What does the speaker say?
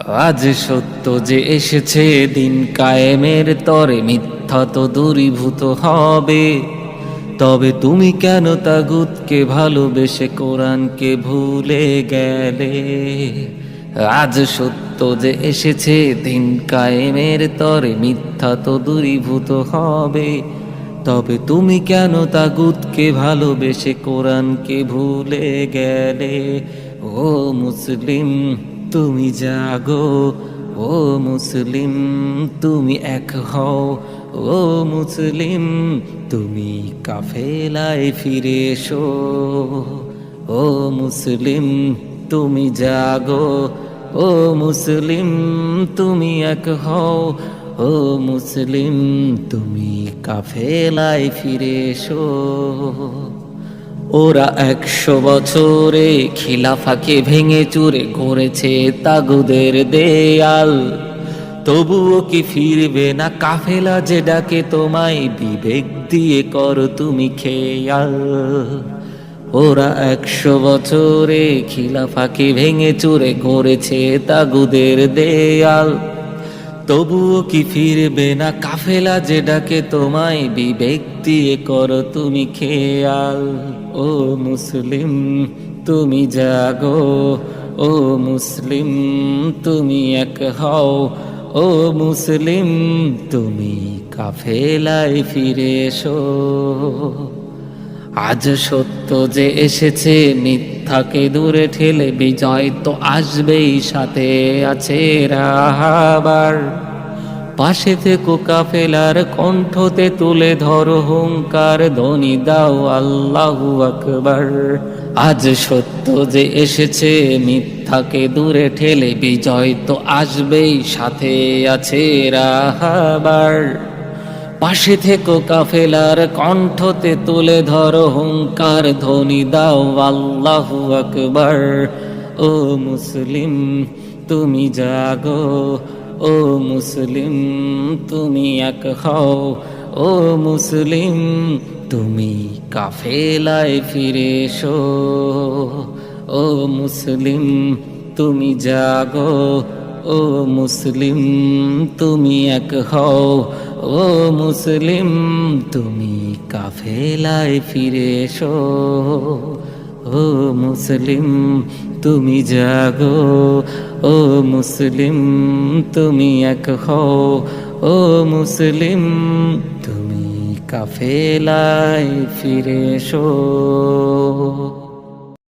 আজ সত্য যে এসেছে দিন কায়েমের তরে, মিথ্যা তো দূরীভূত হবে। তবে তুমি কেন তাগুতকে ভালোবেসে কোরআনকে ভুলে গেলে? আজ সত্য যে এসেছে দিন কায়েমের তরে, মিথ্যা তো দূরীভূত হবে। তবে তুমি কেন তাগুতকে ভালোবেসে কোরআনকে ভুলে গেলে? ও মুসলিম তুমি জাগো, ও মুসলিম, তুমি এক হও, ও মুসলিম, তুমি কাফেলায় ফিরে এসো। ও মুসলিম, তুমি জাগো, ও মুসলিম, তুমি এক হও, ও মুসলিম, তুমি কাফেলায় ফিরে এসো। ওরা একশো বছরে খিলাফাকে ভেঙে চুরে করেছে তাগুদের দেয়াল। তবুও কি ফিরবে না কাফেলা যে ডাকে, তোমায় বিবেক দিয়ে কর তুমি খেয়াল। ওরা একশো বছরে খিলাফাকে ভেঙে চুরে করেছে তাগুদের দেয়াল। তবুও কি ফিরবে না কাফেলা যে ডাকে, তোমায় বিবেক দিয়ে করো তুমি খেয়াল। ও মুসলিম, তুমি জাগো। ও মুসলিম, তুমি এক হও। ও মুসলিম, তুমি কাফেলায় ফিরে এসো। আজ সত্য যে এসেছে, মিথ্যাকে দূরে ঠেলে বিজয় তো আসবেই, সাথে আছে রাহাবার। পাশে থেকো কাফেলার কণ্ঠতে তুলে ধরো হুঙ্কার, ধ্বনি দাও আল্লাহু আকবার। আজ সত্য যে এসেছে, মিথ্যাকে দূরে ঠেলে বিজয় তো আসবেই, সাথে আছে রাহাবার। পাশে থেকো কাফেলার কণ্ঠতে তুলে ধরো হুঙ্কার, ধ্বনি দাও আল্লাহু আকবার। ও মুসলিম, তুমি জাগো। ও মুসলিম, তুমি এক হও। ও মুসলিম, তুমি কাফেলায় ফিরে এসো। ও মুসলিম, তুমি জাগো। ও মুসলিম, তুমি এক হও। ও মুসলিম, তুমি কাফেলায় ফিরে এসো। ও মুসলিম, তুমি জাগো। ও মুসলিম, তুমি এক হও। ও মুসলিম, তুমি কাফেলায় ফিরে এসো।